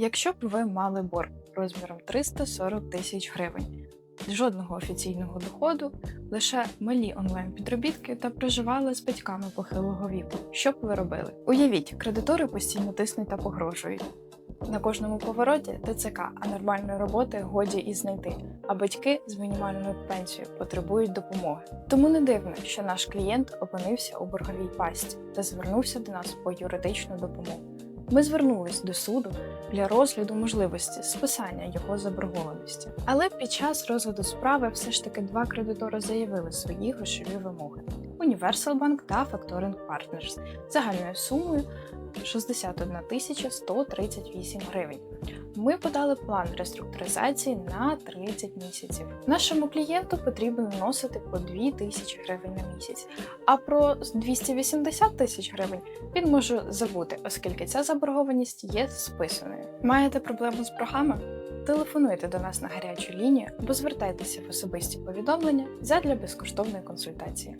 Якщо б ви мали борг розміром 340 тисяч гривень, жодного офіційного доходу, лише малі онлайн-підробітки та проживали з батьками похилого віку, що б ви робили? Уявіть, кредитори постійно тиснуть та погрожують. На кожному повороті ТЦК, а нормальної роботи годі і знайти. А батьки з мінімальною пенсією потребують допомоги. Тому не дивно, що наш клієнт опинився у борговій пасті та звернувся до нас по юридичну допомогу. Ми звернулись до суду для розгляду можливості списання його заборгованості. Але під час розгляду справи все ж таки два кредитори заявили свої грошові вимоги: Universal Bank та Factoring Partners загальною сумою 61 тисяча 138 гривень. Ми подали план реструктуризації на 30 місяців. Нашому клієнту потрібно вносити по 2 тисячі гривень на місяць, а про 280 тисяч гривень він може забути, оскільки ця заборгованість є списаною. Маєте проблему з боргами? Телефонуйте до нас на гарячу лінію або звертайтеся в особисті повідомлення задля безкоштовної консультації.